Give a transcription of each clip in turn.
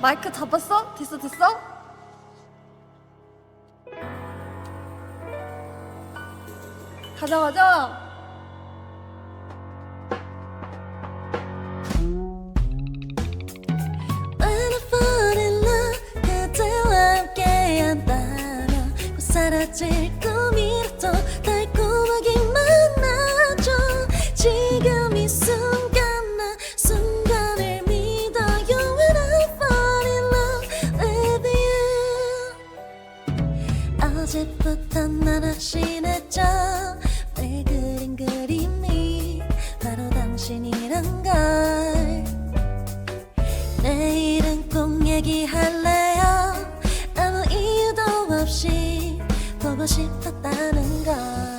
마이크 잡았어? 됐어 됐어? 가자 가자 사라질 꿈 어제부터 난 확신했죠 내 그린 그림이 바로 당신이란 걸? 내일은 꼭 얘기할래요. 아무 이유도 없이 보고 싶었다는 걸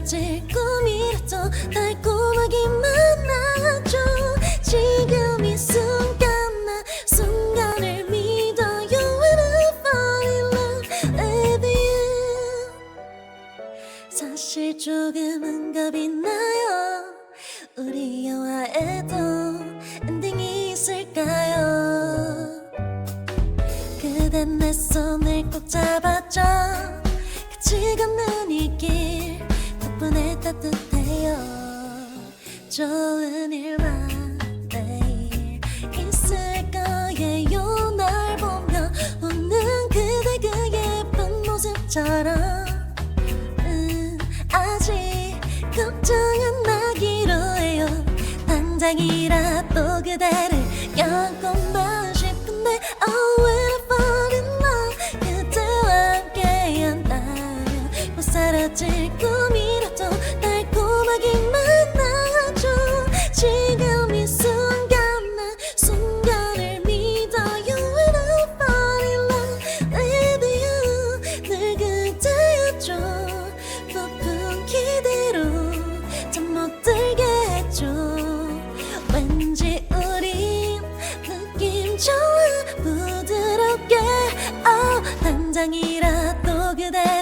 곧 사라질 꿈이라도 달콤하게 만나줘 지금 이 순간 나 순간을 믿어요. When I fall in love with you. 사실 조금은 겁이 나요. 우리 영화에도 엔딩이 있을까요? 그대 내 손을 꼭 잡았죠. 같이 걷는 좋은 일만 매일 있을 거예요. 날 보며 웃는 그대 그 예쁜 모습처럼. 음, 아직 걱정 안 나기로 해요. 당장이라도 그대를 껴안고만 싶은데 Oh oh, 당장이라도 그